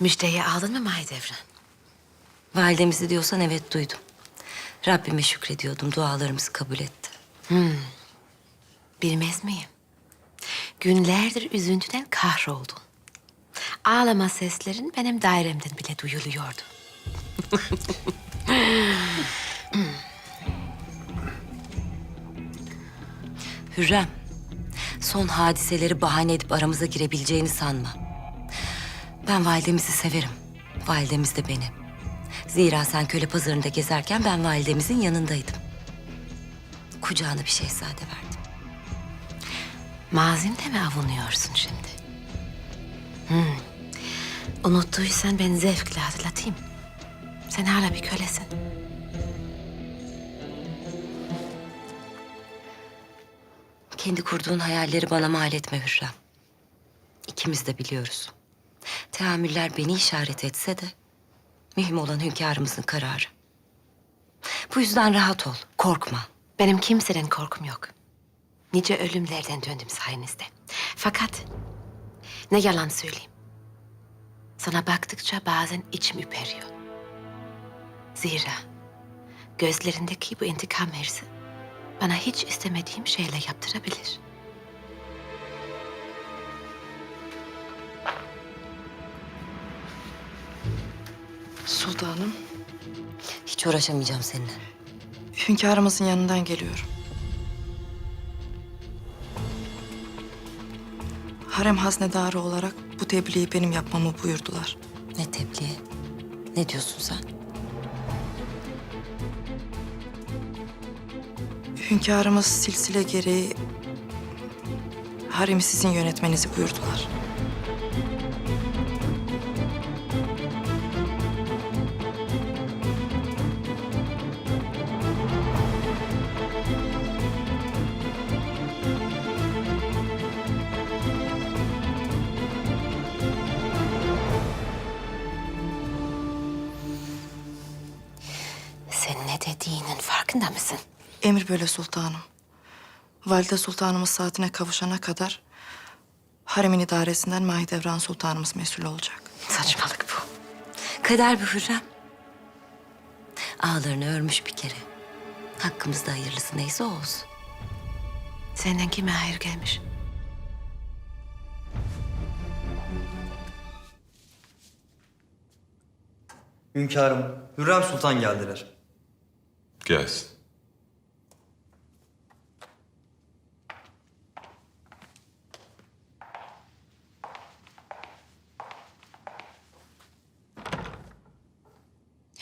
Müjdeyi aldın mı Mahidevran? Validemizi diyorsan evet duydum. Rabbime şükrediyordum. Dualarımızı kabul etti. Bilmez miyim? Günlerdir üzüntüden kahroldun. Ağlama seslerin benim dairemden bile duyuluyordu. Hürrem, son hadiseleri bahane edip aramıza girebileceğini sanma. Ben validemizi severim. Validemiz de beni. Zira sen köle pazarında gezerken ben validemizin yanındaydım. Kucağına bir şehzade verdim. Mazinde mi avunuyorsun şimdi? Hmm. Unuttuysan ben zevkle hatırlatayım. Sen hala bir kölesin. Kendi kurduğun hayalleri bana mal etme Hürrem. İkimiz de biliyoruz. Teamüller beni işaret etse de... ...mühim olan hünkârımızın kararı. Bu yüzden rahat ol, korkma. Benim kimseden korkum yok. Nice ölümlerden döndüm sayenizde. Fakat ne yalan söyleyeyim. Sana baktıkça bazen içim ürperiyor. Zira gözlerindeki bu intikam hırsı bana hiç istemediğim şeyle yaptırabilir. Sultanım, Hiç uğraşamayacağım seninle. hünkârımızın yanından geliyorum. Harem haznedarı olarak bu tebliği benim yapmamı buyurdular. Ne tebliği? Ne diyorsun sen? Hünkârımız silsile gereği haremi sizin yönetmenizi buyurdular. Mısın? Emir böyle sultanım. Valide sultanımız saatine kavuşana kadar haremin idaresinden Mahidevran sultanımız mesul olacak. Saçmalık bu. Kader bu Hürrem. Ağlarını örmüş bir kere. Hakkımızda hayırlısı neyse o olsun. Senden kime hayır gelmiş? Hünkârım, Hürrem Sultan geldiler. Gelsin.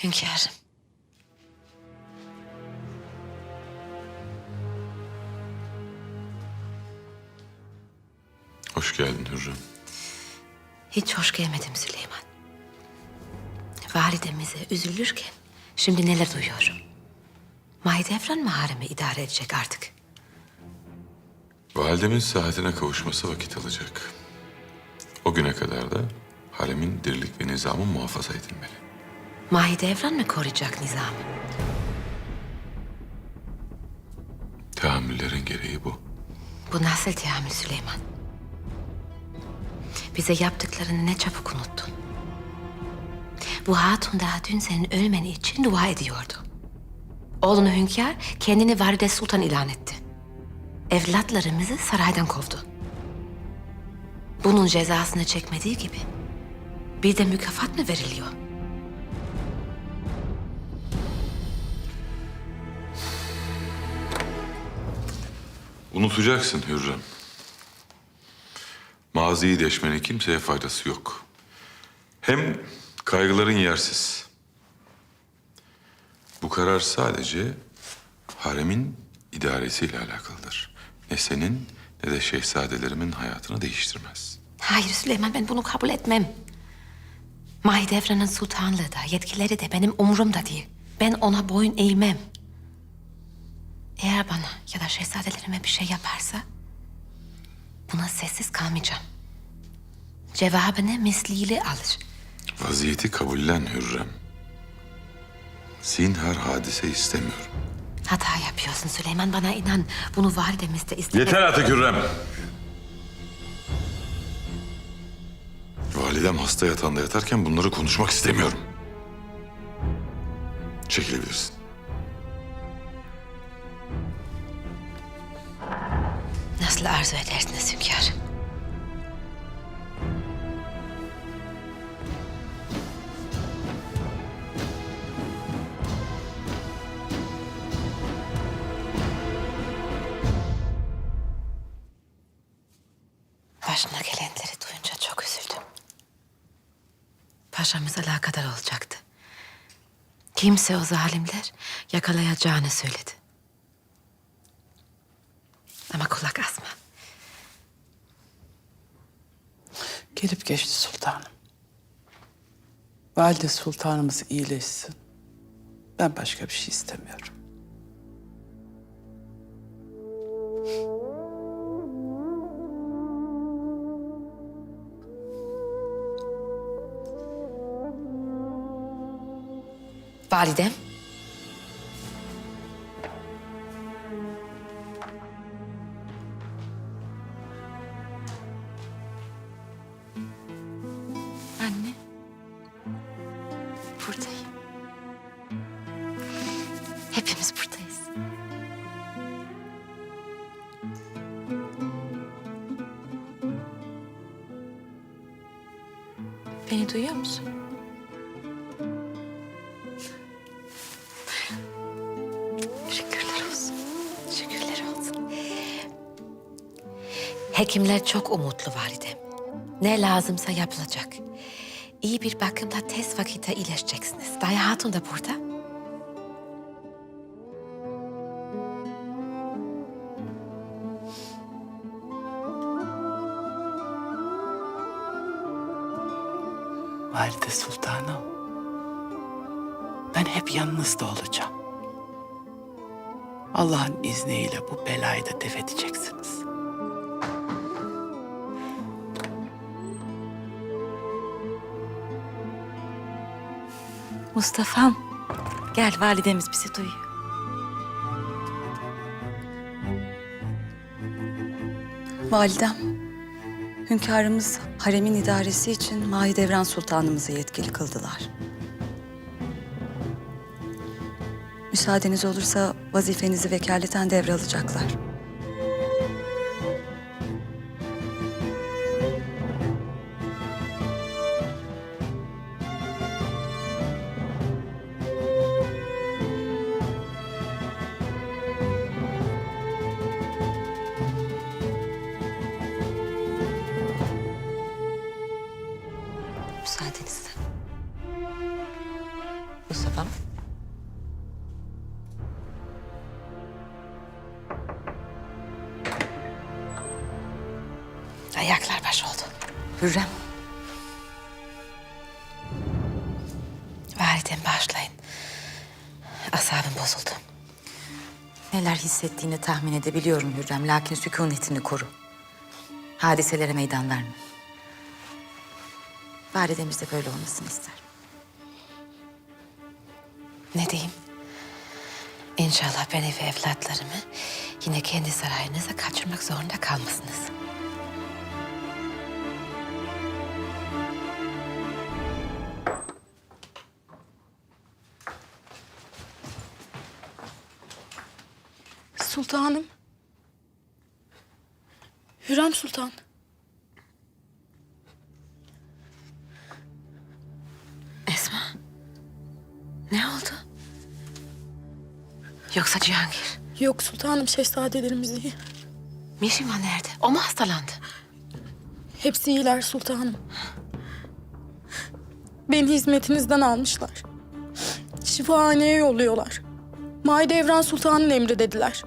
Hünkârım. Hoş geldin Hürrem. Hiç hoş gelmedim Süleyman. Validemize üzülürken şimdi neler duyuyorum. Mahidevran mı haremi idare edecek artık? Validemin saatine kavuşması vakit alacak. O güne kadar da haremin dirlik ve nizamı muhafaza edilmeli. Mahidevran mı koruyacak nizamı? Teamüllerin gereği bu. Bu nasıl teamül Süleyman? Bize yaptıklarını ne çabuk unuttun. Bu hatun daha dün senin ölmen için dua ediyordu. Oğlunu hünkâr kendini valide sultan ilan etti. Evlatlarımızı saraydan kovdu. Bunun cezasını çekmediği gibi bir de mükafat mı veriliyor? Unutacaksın Hürrem. Maziyi deşmenin kimseye faydası yok. Hem kaygıların yersiz. Bu karar sadece haremin idaresiyle alakalıdır. Ne senin ne de şehzadelerimin hayatını değiştirmez. Hayır Süleyman ben bunu kabul etmem. Mahidevran'ın sultanlığı da yetkileri de benim umurumda değil. Ben ona boyun eğmem. Eğer bana ya da şehzadelerime bir şey yaparsa... ...buna sessiz kalmayacağım. Cevabını misliyle alır. Vaziyeti kabullen Hürrem. Zinhar hadise istemiyorum. Hata yapıyorsun Süleyman bana inan. Bunu validemiz de istemez. Yeter artık Hürrem. Validem hasta yatağında yatarken bunları konuşmak istemiyorum. Çekilebilirsin. Nasıl arzu edersiniz hünkârım? Başına gelenleri duyunca çok üzüldüm. Paşamız alakadar olacaktı. Kimse o zalimler yakalayacağını söyledi. Gelip geçti sultanım. Valide sultanımız iyileşsin. Ben başka bir şey istemiyorum. Validem. Hekimler çok umutlu validem. Ne lazımsa yapılacak. İyi bir bakımda tez vakitte iyileşeceksiniz. Daya Hatun da burada. Valide sultanım. Ben hep yanınızda olacağım. Allah'ın izniyle bu belayı da def edeceksiniz. Mustafa'm. Gel validemiz bizi duyuyor. Validem, hünkârımız haremin idaresi için Mahidevran Sultanımızı yetkili kıldılar. Müsaadeniz olursa vazifenizi vekaleten devralacaklar. Mustafa'm. Ayaklar baş oldu. Hürrem. Validem başlayın. Asabım bozuldu. Neler hissettiğini tahmin edebiliyorum Hürrem. Lakin sükunetini koru. Hadiselere meydan verme. Validemiz de böyle olmasını ister. Ne diyeyim? İnşallah beni ve evlatlarımı yine kendi sarayınıza kaçırmak zorunda kalmasınız. Sultanım. Hürrem Sultan. Yoksa Cihangir? Yok sultanım şehzadelerimiz iyi. Mişima nerede? O mu hastalandı? Hepsi iyiler sultanım. Beni hizmetinizden almışlar. Şifahaneye yolluyorlar. Mahidevran Sultan'ın emri dediler.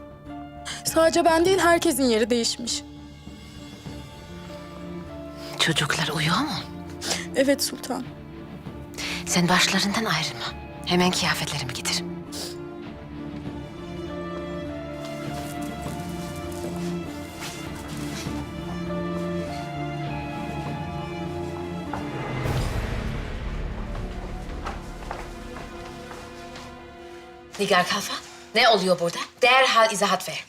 Sadece ben değil herkesin yeri değişmiş. Çocuklar uyuyor mu? Evet sultan. Sen başlarından ayrılma. Hemen kıyafetlerimi getir. Nigar Kalfa, ne oluyor burada? Derhal izahat ver.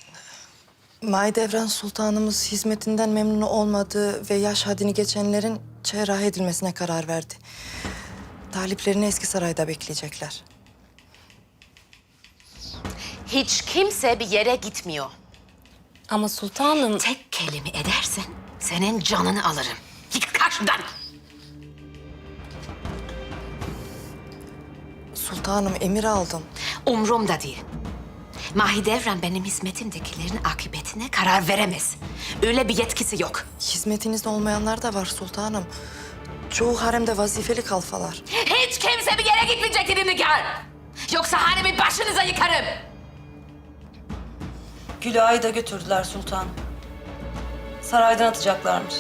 Mahidevran Sultanımız hizmetinden memnun olmadığı ve yaş haddini geçenlerin cerrah edilmesine karar verdi. Taliplerini eski sarayda bekleyecekler. Hiç kimse bir yere gitmiyor. Ama sultanım... Tek kelime edersen senin canını alırım. Git karşımdan. Sultanım emir aldım. Umrumda değil. Mahidevran benim hizmetimdekilerin akıbetine karar veremez. Öyle bir yetkisi yok. Hizmetinizde olmayanlar da var sultanım. Çoğu haremde vazifeli kalfalar. Hiç kimse bir yere gitmeyecek dedim Nigar. Yoksa hanemi başınıza yıkarım. Gülah'ı da götürdüler sultan. Saraydan atacaklarmış.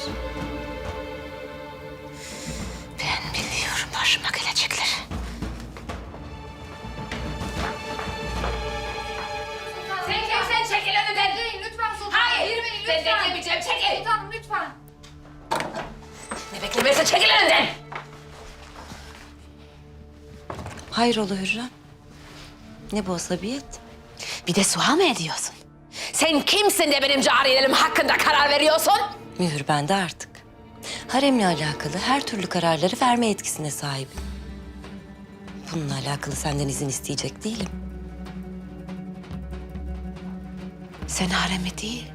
Ben biliyorum başıma gelecekler. Ben lütfen. beklemeyeceğim, çekil. Sultanım lütfen. Ne beklemezse çekil önümden. Hayrola Hürrem? Ne bu asabiyet? Bir de sual mı ediyorsun? Sen kimsin de benim cariyelerim hakkında karar veriyorsun? Mühür bende artık. Haremle alakalı her türlü kararları verme yetkisine sahibim. Bununla alakalı senden izin isteyecek değilim. Sen haremi değil,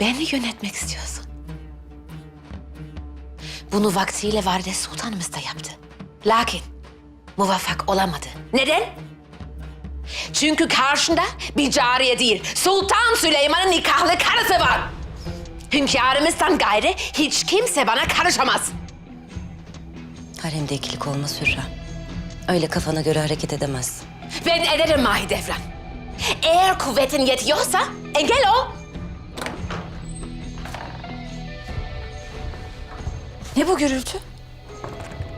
beni yönetmek istiyorsun. Bunu vaktiyle Valide Sultanımız da yaptı. Lakin muvaffak olamadı. Neden? Çünkü karşında bir cariye değil, Sultan Süleyman'ın nikahlı karısı var. Hünkârımızdan gayrı hiç kimse bana karışamaz. Haremde ikilik olmaz Hürrem. Öyle kafana göre hareket edemezsin. Ben ederim Mahidevran. Eğer kuvvetin yetiyorsa engel ol. Ne bu gürültü?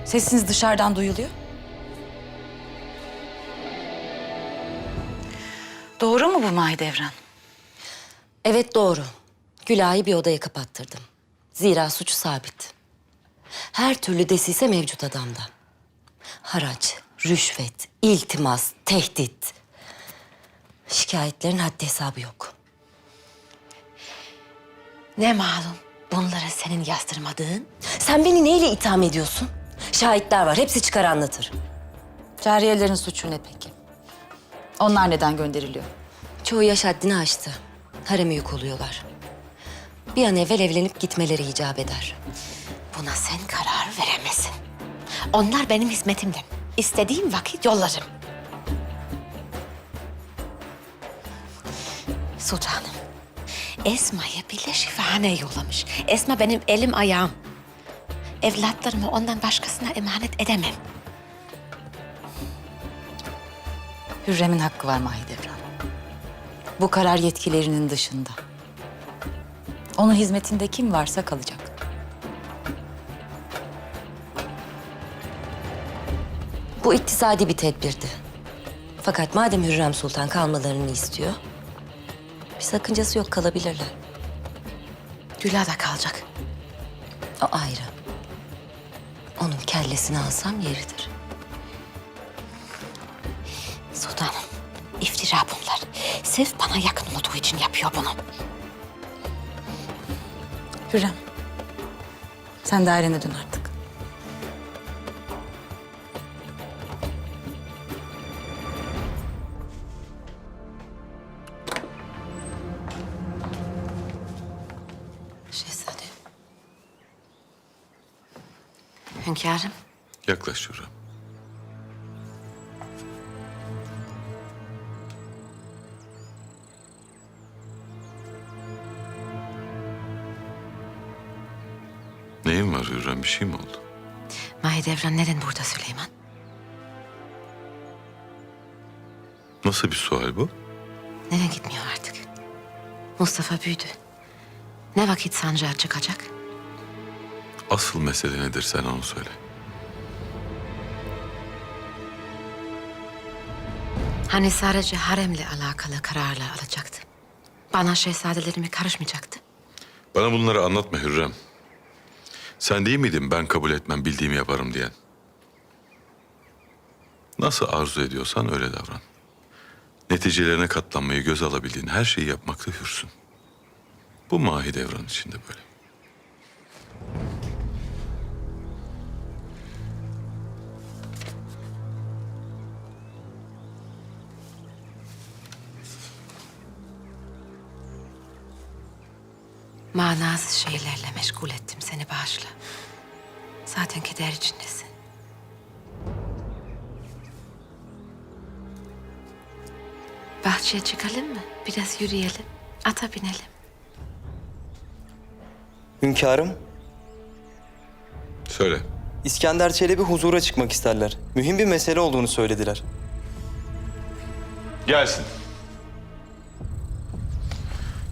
Sesiniz dışarıdan duyuluyor. Doğru mu bu Mahidevran? Evet doğru. Gülay'ı bir odaya kapattırdım. Zira suçu sabit. Her türlü desise mevcut adamda. Haraç, rüşvet, iltimas, tehdit. Şikayetlerin haddi hesabı yok. Ne malum bunları senin yazdırmadığın? Sen beni neyle itham ediyorsun? Şahitler var, hepsi çıkar anlatır. Cariyelerin suçu ne peki? Onlar neden gönderiliyor? Çoğu yaş haddini aştı. Hareme yük oluyorlar. Bir an evvel evlenip gitmeleri icap eder. Buna sen karar veremezsin. Onlar benim hizmetimde. İstediğim vakit yollarım. Sultanım, Esma'yı bile şifahaneye yollamış. Esma benim elim ayağım. Evlatlarımı ondan başkasına emanet edemem. Hürrem'in hakkı var Mahidevran. Bu karar yetkilerinin dışında. Onun hizmetinde kim varsa kalacak. Bu iktisadi bir tedbirdi. Fakat madem Hürrem Sultan kalmalarını istiyor... sakıncası yok kalabilirler. Güla da kalacak. O ayrı. Onun kellesini alsam yeridir. Sultanım, iftira bunlar. Sırf bana yakın olduğu için yapıyor bunu. Hürrem, sen dairene dön artık. Hünkârım, Yaklaş Hürrem. Neyin var Hürrem? Bir şey mi oldu? Mahidevran neden burada Süleyman? Nasıl bir sual bu? Neden gitmiyor artık? Mustafa büyüdü. Ne vakit sancağa çıkacak? Asıl mesele nedir sen onu söyle. Hani sadece haremle alakalı kararlar alacaktı. Bana şehzadelerime karışmayacaktı. Bana bunları anlatma Hürrem. Sen değil miydin ben kabul etmem bildiğimi yaparım diyen? Nasıl arzu ediyorsan öyle davran. Neticelerine katlanmayı göz alabildiğin her şeyi yapmakta hürsün. Bu mahi devran içinde böyle. Manasız şeylerle meşgul ettim seni bağışla. Zaten keder içindesin. Bahçeye çıkalım mı? Biraz yürüyelim. Ata binelim. Hünkârım, Söyle. İskender Çelebi huzura çıkmak isterler. Mühim bir mesele olduğunu söylediler. Gelsin.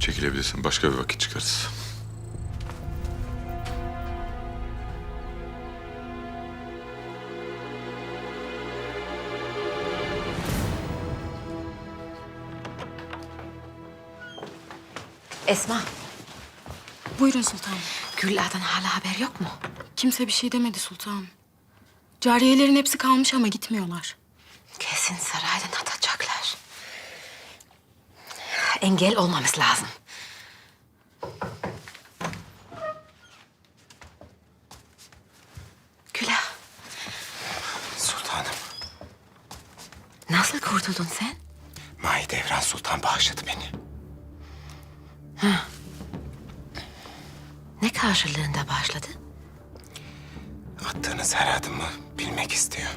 Çekilebilirsin. Başka bir vakit çıkarız. Esma, Buyurun sultanım. Gülla'dan hala haber yok mu? Kimse bir şey demedi sultanım. Cariyelerin hepsi kalmış ama gitmiyorlar. Kesin saraydan atacaklar. Engel olmamız lazım. Güla, Sultanım, nasıl kurtuldun sen? Mahidevran Sultan bağışladı beni. Ne karşılığında başladı? Attığınız her adımı bilmek istiyor.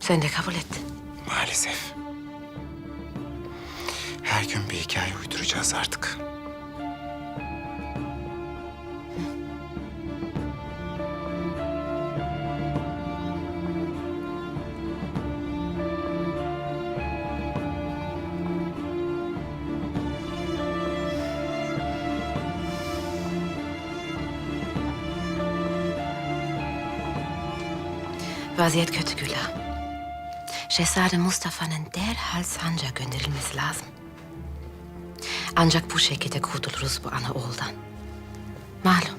Sen de kabul ettin. Maalesef. Her gün bir hikaye uyduracağız artık. Vaziyet kötü Güla. Şehzade Mustafa'nın derhal sancağa gönderilmesi lazım. Ancak bu şekilde kurtuluruz bu ana oğuldan. Malum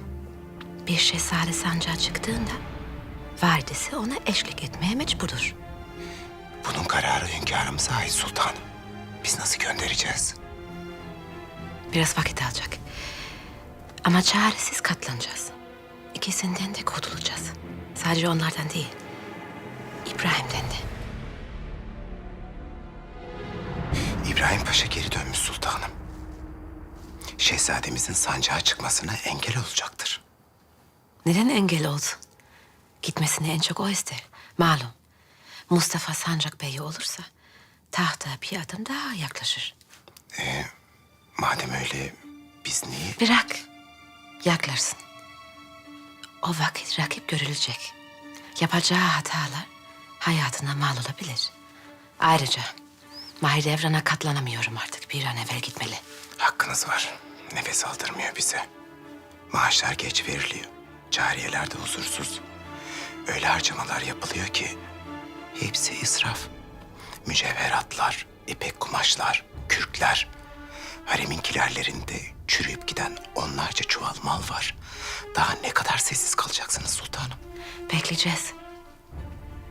bir şehzade sancağa çıktığında validesi ona eşlik etmeye mecburdur. Bunun kararı hünkârımıza ait sultanım. Biz nasıl göndereceğiz? Biraz vakit alacak. Ama çaresiz katlanacağız. İkisinden de kurtulacağız. Sadece onlardan değil. İbrahim Paşa geri dönmüş sultanım. Şehzademizin sancağa çıkmasına engel olacaktır. Neden engel olsun? Gitmesini en çok o ister. Malum. Mustafa Sancak Bey'i olursa tahta bir adım daha yaklaşır. Madem öyle biz niye... Bırak. Yaklaşsın. O vakit rakip görülecek. Yapacağı hatalar hayatına mal olabilir. Ayrıca Mahidevran'a katlanamıyorum artık. Bir an evvel gitmeli. Hakkınız var. Nefes aldırmıyor bize. Maaşlar geç veriliyor. Cariyeler de huzursuz. Öyle harcamalar yapılıyor ki hepsi israf. Mücevheratlar, ipek kumaşlar, kürkler. Haremin kilerlerinde çürüyüp giden onlarca çuval mal var. Daha ne kadar sessiz kalacaksınız sultanım? Bekleyeceğiz.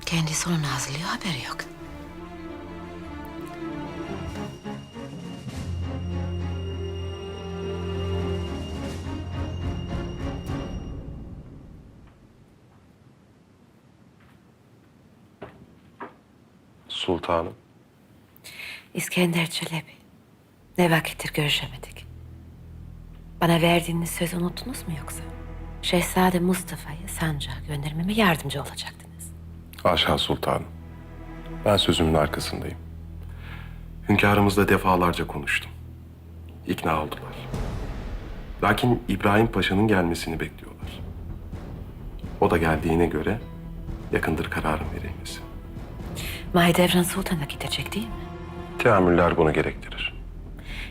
Kendi sonunu hazırlıyor haberi yok. Sultanım. İskender Çelebi. Ne vakittir görüşemedik. Bana verdiğiniz sözü unuttunuz mu yoksa? Şehzade Mustafa'yı sancağa göndermeme yardımcı olacaktınız. Aşağı sultanım. Ben sözümün arkasındayım. Hünkârımızla defalarca konuştum. İkna oldular. Lakin İbrahim Paşa'nın gelmesini bekliyorlar. O da geldiğine göre yakındır kararın verilmesi. Mahidevran Sultan'a gidecek değil mi? Teamüller bunu gerektirir.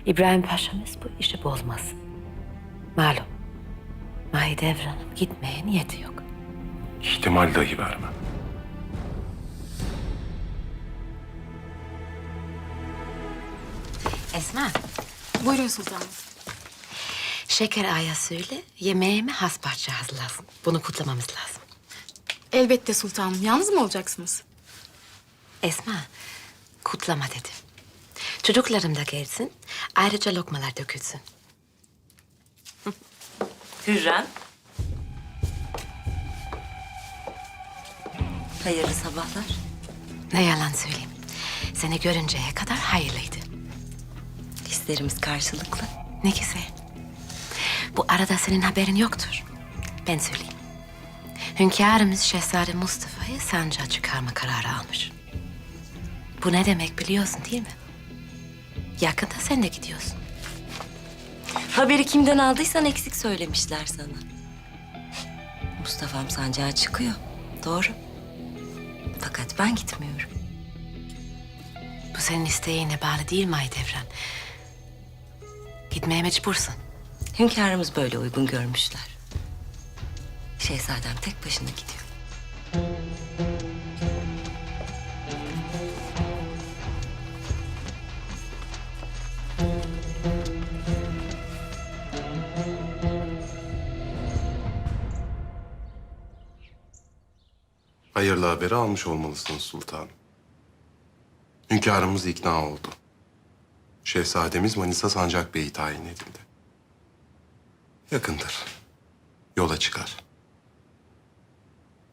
İbrahim Paşa'mız bu işi bozmaz. Malum. Mahidevran'ın gitmeye niyeti yok. İhtimal dahi vermem. Esma, Buyurun sultanım. Şeker Ağa'ya söyle yemeğime has parça hazırlasın. Bunu kutlamamız lazım. Elbette sultanım. Yalnız mı olacaksınız? Esma, kutlama dedim. Çocuklarım da gelsin. Ayrıca lokmalar dökülsün. Hürrem. Hayırlı sabahlar. Ne yalan söyleyeyim. Seni görünceye kadar hayırlıydı. Hislerimiz karşılıklı. Ne güzel. Bu arada senin haberin yoktur. Ben söyleyeyim. Hünkârımız Şehzade Mustafa'yı sancağa çıkarma kararı almış. Bu ne demek biliyorsun değil mi? Yakında sen de gidiyorsun. Haberi kimden aldıysan eksik söylemişler sana. Mustafa'm sancağa çıkıyor. Doğru. Fakat ben gitmiyorum. Bu senin isteğine bağlı değil Mahidevran. Gitmeye mecbursun. Hünkârımız böyle uygun görmüşler. Şehzadem tek başına gidiyor. Hayırlı haberi almış olmalısınız sultanım. Hünkârımız ikna oldu. Şehzademiz Manisa Sancak Bey'i tayin edildi. Yakındır. Yola çıkar.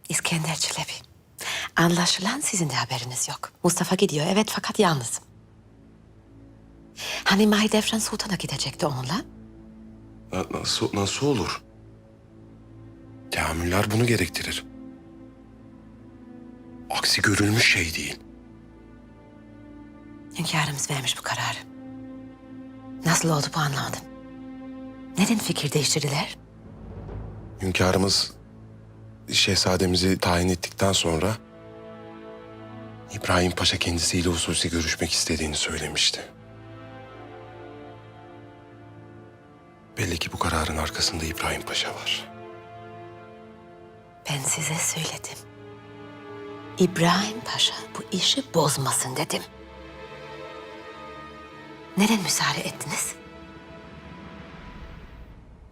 İskender Çelebi. Anlaşılan sizin de haberiniz yok. Mustafa gidiyor evet fakat yalnız. Hani Mahidevran Sultan'a gidecekti onunla? Na- Nasıl, nasıl olur? Teamüller bunu gerektirir. Aksi görülmüş şey değil. Hünkârımız vermiş bu kararı. Nasıl oldu bu anlamadım. Neden fikir değiştirdiler? Hünkârımız şehzademizi tayin ettikten sonra İbrahim Paşa kendisiyle hususi görüşmek istediğini söylemişti. Belli ki bu kararın arkasında İbrahim Paşa var. Ben size söyledim. İbrahim Paşa bu işi bozmasın dedim. Neden müsaade ettiniz?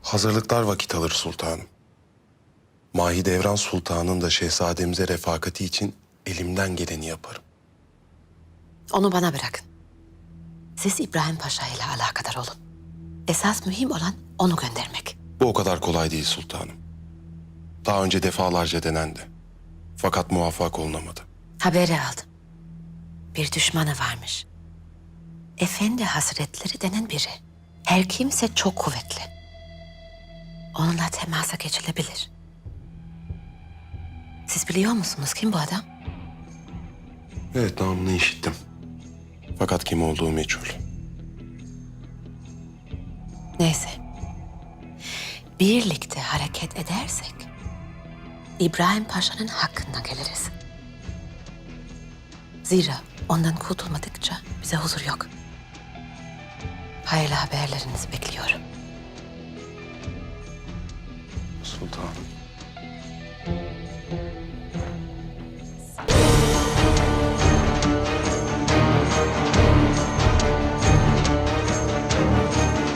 Hazırlıklar vakit alır sultanım. Mahidevran Sultan'ın da şehzademize refakati için elimden geleni yaparım. Onu bana bırakın. Siz İbrahim Paşa ile alakadar olun. Esas mühim olan onu göndermek. Bu o kadar kolay değil sultanım. Daha önce defalarca denendi. Fakat muvaffak olunamadı. Haberi aldım. Bir düşmanı varmış. Efendi Hazretleri denen biri. Her kimse çok kuvvetli. Onunla temasa geçilebilir. Siz biliyor musunuz kim bu adam? Evet namını işittim. Fakat kim olduğu meçhul. Neyse. Birlikte hareket edersek İbrahim Paşa'nın hakkına geliriz. Zira ondan kurtulmadıkça bize huzur yok. Hayırlı haberlerinizi bekliyorum. Sultanım.